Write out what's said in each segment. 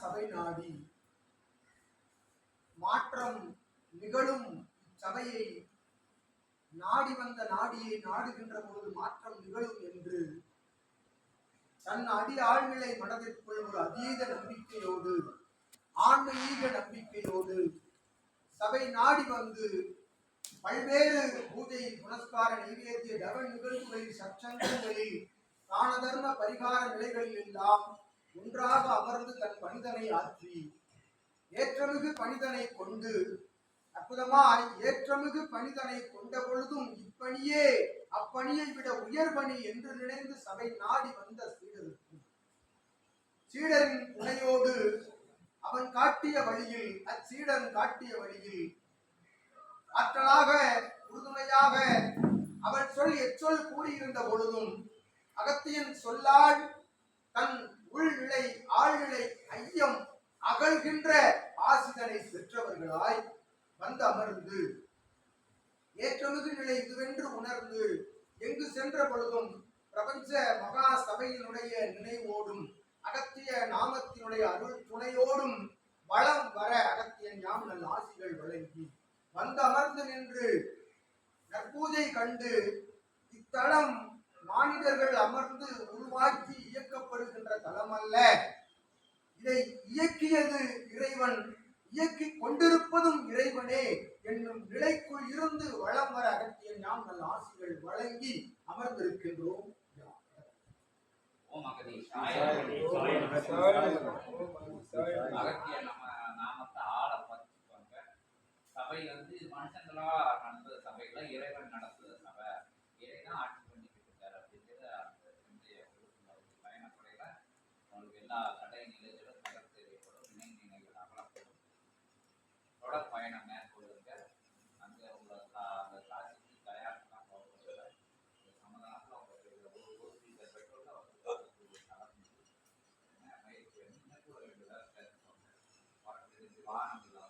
சபை நாடி மாற்றம் நிகழும் சபையை நாடி வந்த நாடியை நாடுகின்ற பொழுது மாற்றம் நிகழும் என்று தன் அடி ஆழ்நிலை மனதிற்குள் ஒரு அதீத நம்பிக்கையோடு ஆன்மீக நம்பிக்கையோடு சபை நாடி வந்து பல்வேறு பூஜை புனஸ்கார நைவேத்திய தவ நிகழ்வுகளில் சச்சங்கங்களில் தான தர்ம பரிகார நிலைகளில் எல்லாம் ஒன்றாக அமர்ந்து தன் பணிதனை ஆற்றி ஏற்றமிகு பணிதனை கொண்டு அற்புதமாய் ஏற்றமிகு பணிதனை கொண்ட பொழுதும் இப்பணியே அப்பணியை விட உயர் பணி என்று நினைந்து சபை நாடி வந்த சீடருக்கு சீடரின் துணையோடு அவன் காட்டிய வழியில் அச்சீடன் காட்டிய வழியில் ஆற்றலாக உறுதுணையாக அவன் சொல் எச்சொல் கூறியிருந்த பொழுதும் அகத்தியன் சொல்லால் தன் உள்நிலை ஆழ்நிலை ஐயம் அகழ்கின்ற ஆசிதனை பெற்றவர்களாய் வந்து அமர்ந்து ஏற்றமிகு நிலை இதுவென்று உணர்ந்து எங்கு சென்ற பொழுதும் பிரபஞ்ச மகா சபையினுடைய நினைவோடும் அகத்திய நாமத்தினுடைய அருள் துணையோடும் வளம் வர அகத்தியன் யாம் நல் ஆசிகள் வழங்கி வந்து அமர்ந்து நின்று நற்பூஜை கண்டு இத்தளம் மானிடர்கள் அமர்ந்து உருவாக்கி இயக்கப்படுகின்ற தலம் அல்ல இதை இயக்கியது இறைவன் இயக்கி கொண்டிருப்பதும் இறைவனே என்னும் நிலைக்குள் இருந்து வளம் வர அகத்திய யாம் நல் ஆசிகள் வழங்கி அமர்ந்திருக்கின்றோம். ஓம் அகத்திய நம்ம நாமத்தை ஆள சபை வந்து மனுஷங்களா நடந்த சபையில இறைவன் நடந்தது சபை. எல்லா தடை நிலைகளும் தகர்த்து தெரியப்படும் இணை நிலைகள் அகலப்படும். தொடர் பயணம் மேற்கொள்ளுங்க. அங்கே உள்ள கா- அந்த ராசிக்கு தயாரிக்கலாம் போகிறது சமாதானத்தில் உங்களுக்கு ஒரு ஒரு பெட்ரோல் அவங்களுக்கு கலந்து பயிற்சி கூட ரெண்டு வாகனங்கள்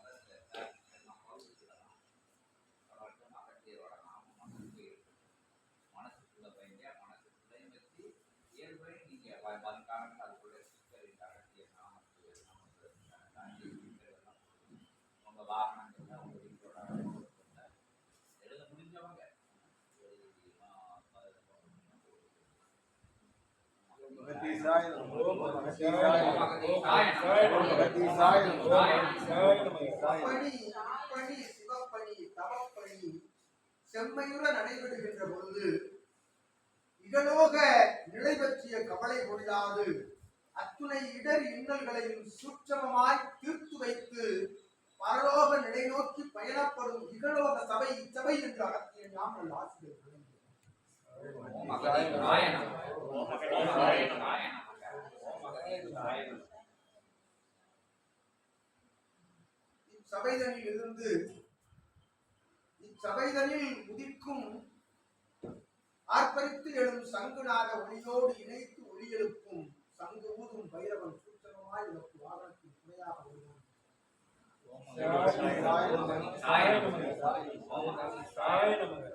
ஓம் சிவப்பணி தவப்பணி செம்மையுற நடைபெறுகின்ற பொழுது இகலோக நிலை பற்றிய கவலை கொள்ளாது அத்துணை இடர் இன்னல்களையும் சூட்சமமாய் தீர்த்து வைத்து பரலோக நிலை நோக்கி பயணப்படும் இகலோக சபை இச்சபை என்று அகத்திய நாம் ஆசிரியர் சபைதனில் இருந்து இச்சபைதனில் உதிக்கும் ஆர்ப்பரித்து எழும் சங்குநாத ஒளியோடு இணைத்து ஒளி எழுப்பும் சங்கு ஊதும் பைரவன் சூச்சகமாய் எனக்கு வாகனத்தின் துணையாக வருவான். சாய நமக சாய நமக